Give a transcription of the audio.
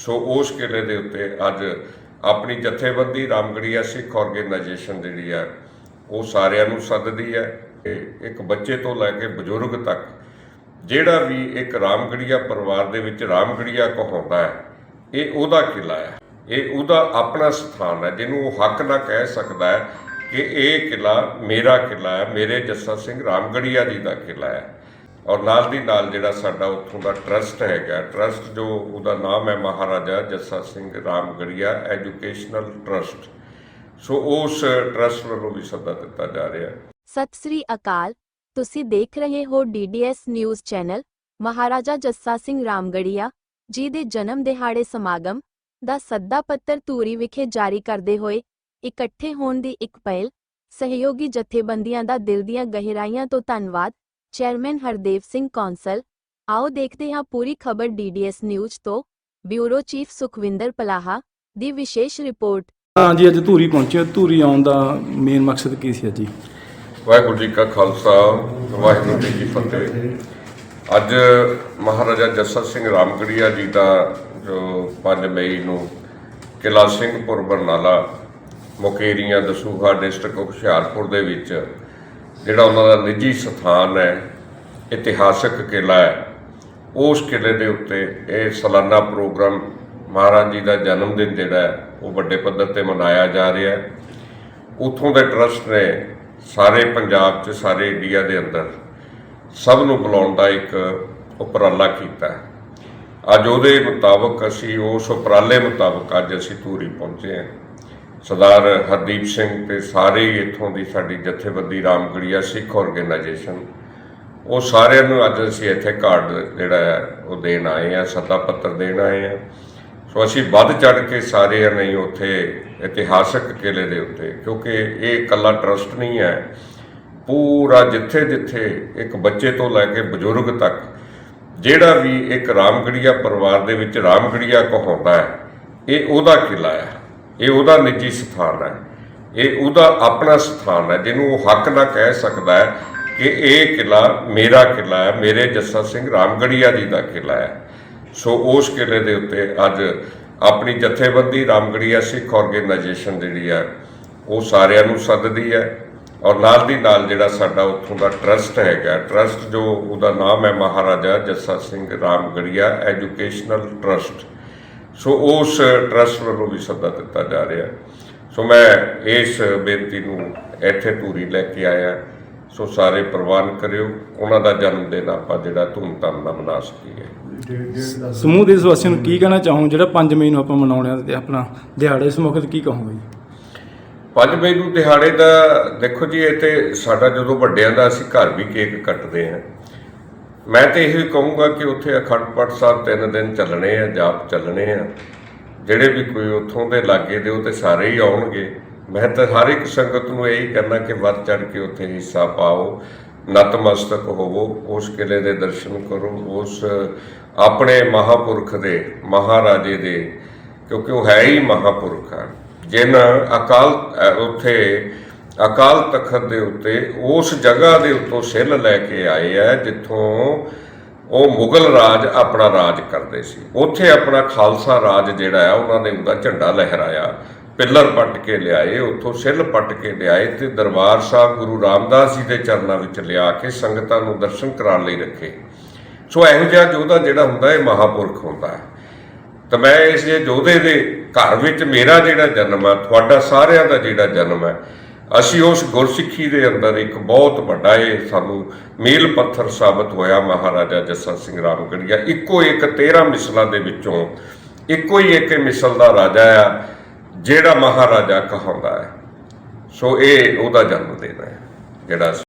ਸੋ ਉਸ ਕਿਲੇ ਦੇ ਉੱਤੇ ਅੱਜ ਆਪਣੀ ਜਥੇਬੰਦੀ ਰਾਮਗੜੀਆ ਸਿੱਖ ਆਰਗੇਨਾਈਜੇਸ਼ਨ ਜਿਹੜੀ ਹੈ ਉਹ ਸਾਰਿਆਂ ਨੂੰ ਸੱਦਦੀ ਹੈ ਇਹ ਇੱਕ ਬੱਚੇ ਤੋਂ ਲੈ ਕੇ ਬਜ਼ੁਰਗ ਤੱਕ, ਜਿਹੜਾ ਵੀ ਇੱਕ ਰਾਮਗੜੀਆ ਪਰਿਵਾਰ ਦੇ ਵਿੱਚ ਰਾਮਗੜੀਆ ਕਹਾਉਂਦਾ ਹੈ, ਇਹ ਉਹਦਾ ਕਿਲਾ ਹੈ। ਇਹ ਉਹਦਾ ਆਪਣਾ ਸਥਾਨ ਹੈ, ਜਿਹਨੂੰ ਉਹ ਹੱਕ ਨਾਲ ਕਹਿ ਸਕਦਾ ਹੈ ਕਿ ਇਹ ਕਿਲਾ ਮੇਰਾ ਕਿਲਾ ਹੈ, ਮੇਰੇ ਜੱਸਾ ਸਿੰਘ ਰਾਮਗੜੀਆ ਜੀ ਦਾ ਕਿਲਾ ਹੈ। ਔਰ ਨਾਲ ਦੀ ਨਾਲ ਜਿਹੜਾ ਸਾਡਾ ਉੱਥੋਂ ਦਾ ਟਰਸਟ ਹੈਗਾ ਟਰਸਟ ਜੋ ਉਹਦਾ ਨਾਮ ਹੈ Maharaja Jassa Singh Ramgarhia educational trust so ਉਸ ਟਰਸਟ ਵੱਲੋਂ ਵੀ ਸੱਦਾ ਦਿੱਤਾ ਜਾ ਰਿਹਾ ਸਤਿ ਸ੍ਰੀ ਅਕਾਲ। ਤੁਸੀਂ ਦੇਖ ਰਹੇ ਹੋ DDS news channel, Maharaja Jassa Singh Ramgarhia ji ਦੇ ਜਨਮ ਦਿਹਾੜੇ ਸਮਾਗਮ ਦਾ ਸੱਦਾ ਪੱਤਰ ਧੂਰੀ ਵਿਖੇ ਜਾਰੀ ਕਰਦੇ ਹੋਏ ਇਕੱਠੇ ਹੋਣ ਦੀ ਇੱਕ ਪਹਿਲ, ਸਹਿਯੋਗੀ ਜਥੇਬੰਦੀਆਂ ਦਾ ਦਿਲ ਦੀਆਂ ਗਹਿਰਾਈਆਂ ਤੋਂ ਧੰਨਵਾਦ। ਚੇਅਰਮੈਨ ਹਰਦੇਵ ਸਿੰਘ ਕੌਂਸਲ ਆਓ ਦੇਖਦੇ ਹਾਂ ਪੂਰੀ ਖਬਰ ਡੀਡੀਐਸ ਨਿਊਜ਼ ਤੋਂ ਬਿਊਰੋ ਚੀਫ ਸੁਖਵਿੰਦਰ ਪਲਾਹਾ ਦੀ ਵਿਸ਼ੇਸ਼ ਰਿਪੋਰਟ। ਹਾਂ ਜੀ ਅੱਜ ਧੂਰੀ ਪਹੁੰਚੇ ਧੂਰੀ ਆਉਣ ਦਾ ਮੇਨ ਮਕਸਦ ਕੀ ਸੀ ਜੀ ਵਾਹਿਗੁਰੂ ਜੀ ਕਾ ਖਾਲਸਾ ਵਾਹਿਗੁਰੂ ਜੀ ਕੀ ਫਤਿਹ। ਅੱਜ ਮਹਾਰਾਜਾ ਜੱਸਾ ਸਿੰਘ ਰਾਮਗੜੀਆ ਜੀ ਦਾ ਜੋ 5 ਮਈ ਨੂੰ ਕਿਲਾ ਸਿੰਘਪੁਰ ਬਰਨਾਲਾ ਮੁਕੇਰੀਆਂ ਦਸੂਹਾ ਡਿਸਟ੍ਰਿਕਟ ਹੁਸ਼ਿਆਰਪੁਰ ਦੇ ਵਿੱਚ ਜਿਹੜਾ ਉਹਨਾਂ ਦਾ ਨਿੱਜੀ ਸਥਾਨ ਹੈ, ਇਤਿਹਾਸਕ ਕਿਲਾ ਹੈ, ਉਸ ਕਿਲੇ ਦੇ ਉੱਤੇ ਇਹ ਸਾਲਾਨਾ ਪ੍ਰੋਗਰਾਮ ਮਹਾਰਾਜ ਜੀ ਦਾ ਜਨਮ ਦਿਨ ਜਿਹੜਾ ਹੈ, ਉਹ ਵੱਡੇ ਪੱਧਰ ਤੇ ਮਨਾਇਆ ਜਾ ਰਿਹਾ ਹੈ। ਉਥੋਂ ਦੇ ਟਰਸਟ ਨੇ ਸਾਰੇ ਪੰਜਾਬ 'ਚ, ਸਾਰੇ ਇੰਡੀਆ ਦੇ ਅੰਦਰ ਸਭ ਨੂੰ ਬੁਲਾਉਣ ਦਾ ਇੱਕ ਉਪਰਾਲਾ ਕੀਤਾ ਅੱਜ ਉਹਦੇ ਮੁਤਾਬਕ ਅਸੀਂ, ਉਸ ਉਪਰਾਲੇ ਮੁਤਾਬਕ ਅੱਜ ਅਸੀਂ ਧੂਰੀ ਪਹੁੰਚੇ ਹਾਂ। ਸਰਦਾਰ ਹਰਦੀਪ ਸਿੰਘ ਤੇ ਸਾਰੇ ਹੀ ਇੱਥੋਂ ਦੀ ਸਾਡੀ ਜਥੇਬੰਦੀ ਰਾਮਗੜੀਆ ਸਿੱਖ ਆਰਗੇਨਾਈਜੇਸ਼ਨ ਉਹ ਸਾਰਿਆਂ ਨੂੰ ਅੱਜ ਅਸੀਂ ਇੱਥੇ ਕਾਰਡ ਜਿਹੜਾ ਹੈ, ਉਹ ਦੇਣ ਆਏ ਆ ਸੱਦਾ ਪੱਤਰ ਦੇਣ ਆਏ ਆ ਸੋ ਅਸੀਂ ਵੱਧ ਚੜ ਕੇ ਸਾਰੇ ਨਹੀਂ ਉੱਥੇ ਇਤਿਹਾਸਕ ਕਿਲੇ ਦੇ ਉੱਤੇ, ਕਿਉਂਕਿ ਇਹ ਇਕੱਲਾ ਟਰਸਟ ਨਹੀਂ ਹੈ। ਪੂਰਾ ਜਿੱਥੇ ਜਿੱਥੇ ਇੱਕ ਬੱਚੇ ਤੋਂ ਲੈ ਕੇ ਬਜ਼ੁਰਗ ਤੱਕ, ਜਿਹੜਾ ਵੀ ਇੱਕ ਰਾਮਗੜੀਆ ਪਰਿਵਾਰ ਦੇ ਵਿੱਚ ਰਾਮਗੜੀਆ ਕਹਾਉਂਦਾ ਹੈ, ਇਹ ਉਹਦਾ ਕਿਲਾ ਹੈ। ਇਹ ਉਹਦਾ ਨਿੱਜੀ ਸਥਾਨ ਹੈ। ਇਹ ਉਹਦਾ ਆਪਣਾ ਸਥਾਨ ਹੈ, ਜਿਹਨੂੰ ਉਹ ਹੱਕ ਨਾਲ ਕਹਿ ਸਕਦਾ ਹੈ ਕਿ ਇਹ ਕਿਲਾ ਮੇਰਾ ਕਿਲਾ ਹੈ, ਮੇਰੇ ਜੱਸਾ ਸਿੰਘ ਰਾਮਗੜੀਆ ਜੀ ਦਾ ਕਿਲਾ ਹੈ। ਸੋ ਉਸ ਕਿਲੇ ਦੇ ਉੱਤੇ ਅੱਜ ਆਪਣੀ ਜਥੇਬੰਦੀ ਰਾਮਗੜੀਆ ਸਿੱਖ ਆਰਗੇਨਾਈਜੇਸ਼ਨ ਜਿਹੜੀ ਹੈ, ਉਹ ਸਾਰਿਆਂ ਨੂੰ ਸੱਦਦੀ ਹੈ ਔਰ ਨਾਲ ਦੀ ਨਾਲ ਜਿਹੜਾ ਸਾਡਾ ਉੱਥੋਂ ਦਾ ਟਰਸਟ ਹੈਗਾ, ਟਰਸਟ ਜੋ ਉਹਦਾ ਨਾਮ ਹੈ Maharaja Jassa Singh Ramgarhia educational trust. So ਉਸ ਟਰਸਟ ਵੱਲੋਂ ਵੀ ਸੱਦਾ ਦਿੱਤਾ ਜਾ ਰਿਹਾ। ਸੋ ਮੈਂ ਇਸ ਬੇਨਤੀ ਨੂੰ ਇੱਥੇ ਧੂਰੀ ਲੈ ਕੇ ਆਇਆ। ਸੋ ਸਾਰੇ ਪ੍ਰਵਾਨ ਕਰਿਓ। ਉਹਨਾਂ ਦਾ ਜਨਮ ਦਿਨ ਆਪਾਂ ਜਿਹੜਾ ਧੂਮਧਾਮ ਨਾਲ ਮਨਾ ਸਕੀਏ। ਸਮੂਹ ਦੇਸ਼ ਵਾਸੀਆਂ ਨੂੰ ਕੀ ਕਹਿਣਾ ਚਾਹੋ ਜਿਹੜਾ 5 ਮਈ ਨੂੰ ਆਪਾਂ ਮਨਾਉਣੇ ਆ ਤੇ ਆਪਣਾ ਦਿਹਾੜੇ ਇਸ ਮੌਕੇ ਤੇ ਕੀ ਕਹੋਗੇ ਜੀ? 5 ਮਈ ਨੂੰ ਦਿਹਾੜੇ ਦਾ ਦੇਖੋ ਜੀ ਇਹ ਤੇ ਸਾਡਾ ਜਦੋਂ ਵੱਡਿਆਂ ਦਾ ਅਸੀਂ ਘਰ ਵੀ ਕੇਕ ਕੱਟਦੇ ਹਾਂ। ਮੈਂ ਤੇ ਇਹ ਕਹੂੰਗਾ ਕਿ ਉੱਥੇ ਅਖੰਡ ਪਾਠ ਸਾਹਿਬ ਤਿੰਨ ਦਿਨ ਚੱਲਣੇ ਆ, ਜਾਪ ਚੱਲਣੇ ਆ। ਜਿਹੜੇ ਵੀ ਕੋਈ ਉੱਥੋਂ ਦੇ ਲਾਗੇ ਦੇ, ਉਹ ਤੇ ਸਾਰੇ ਹੀ ਆਉਣਗੇ। ਮੈਂ ਤਾਂ ਹਰ ਇੱਕ ਸੰਗਤ ਨੂੰ ਇਹੀ ਕਹਿਣਾ ਕਿ ਵੱਧ ਚੜ ਕੇ ਉੱਥੇ ਹਿੱਸਾ ਪਾਓ, ਨਤਮਸਤਕ ਹੋਵੋ, ਉਸ ਕਿਲੇ ਦੇ ਦਰਸ਼ਨ ਕਰੋ, ਉਸ ਆਪਣੇ ਮਹਾਪੁਰਖ ਦੇ, ਮਹਾਰਾਜੇ ਦੇ, ਕਿਉਂਕਿ ਉਹ ਹੈ ਹੀ ਮਹਾਪੁਰਖ ਆ। ਜਿਨ ਅਕਾਲ ਉੱਥੇ ਅਕਾਲ ਤਖਤ ਦੇ ਉੱਤੇ ਉਸ ਜਗ੍ਹਾ ਦੇ ਉੱਤੋਂ ਸਿੱਲ ਲੈ ਕੇ ਆਏ ਆ, ਜਿੱਥੋਂ ਉਹ ਮੁਗਲ ਰਾਜ ਆਪਣਾ ਰਾਜ ਕਰਦੇ ਸੀ। ਉੱਥੇ ਆਪਣਾ ਖਾਲਸਾ ਰਾਜ ਜਿਹੜਾ ਆ, ਉਹਨਾਂ ਨੇ ਉਹਦਾ ਝੰਡਾ ਲਹਿਰਾਇਆ, ਪਿੱਲਰ ਪੱਟ ਕੇ ਲਿਆਏ, ਉੱਥੋਂ ਸਿੱਲ ਪੱਟ ਕੇ ਲਿਆਏ ਤੇ ਦਰਬਾਰ ਸਾਹਿਬ ਗੁਰੂ ਰਾਮਦਾਸ ਜੀ ਦੇ ਚਰਨਾਂ ਵਿੱਚ ਲਿਆ ਕੇ ਸੰਗਤਾਂ ਨੂੰ ਦਰਸ਼ਨ ਕਰਾਉਣ ਲਈ ਰੱਖੇ। ਸੋ ਇਹੋ ਜਿਹਾ ਯੋਧਾ ਜਿਹੜਾ ਹੁੰਦਾ, ਇਹ ਮਹਾਪੁਰਖ ਹੁੰਦਾ ਹੈ। ਤਾਂ ਮੈਂ ਇਸ ਯੋਧੇ ਦੇ ਘਰ ਵਿੱਚ ਮੇਰਾ ਜਿਹੜਾ ਜਨਮ ਹੈ, ਤੁਹਾਡਾ ਸਾਰਿਆਂ ਦਾ ਜਿਹੜਾ ਜਨਮ ਹੈ ਅਸੀਂ ਉਸ ਗੁਰਸਿੱਖੀ ਦੇ ਅੰਦਰ ਇੱਕ ਬਹੁਤ ਵੱਡਾ ਇਹ ਸਾਨੂੰ ਮੀਲ ਪੱਥਰ ਸਾਬਤ ਹੋਇਆ ਮਹਾਰਾਜਾ ਜੱਸਾ ਸਿੰਘ ਰਾਮਗੜੀਆ। ਇੱਕੋ ਇੱਕ 13 ਮਿਸਲਾਂ ਦੇ ਵਿੱਚੋਂ ਇੱਕੋ ਹੀ ਇੱਕ ਮਿਸਲ ਦਾ ਰਾਜਾ ਆ, ਜਿਹੜਾ ਮਹਾਰਾਜਾ ਕਹਾਉਂਦਾ ਹੈ। ਸੋ ਇਹ ਉਹਦਾ ਜਨਮ ਦਿਨ ਹੈ, ਜਿਹੜਾ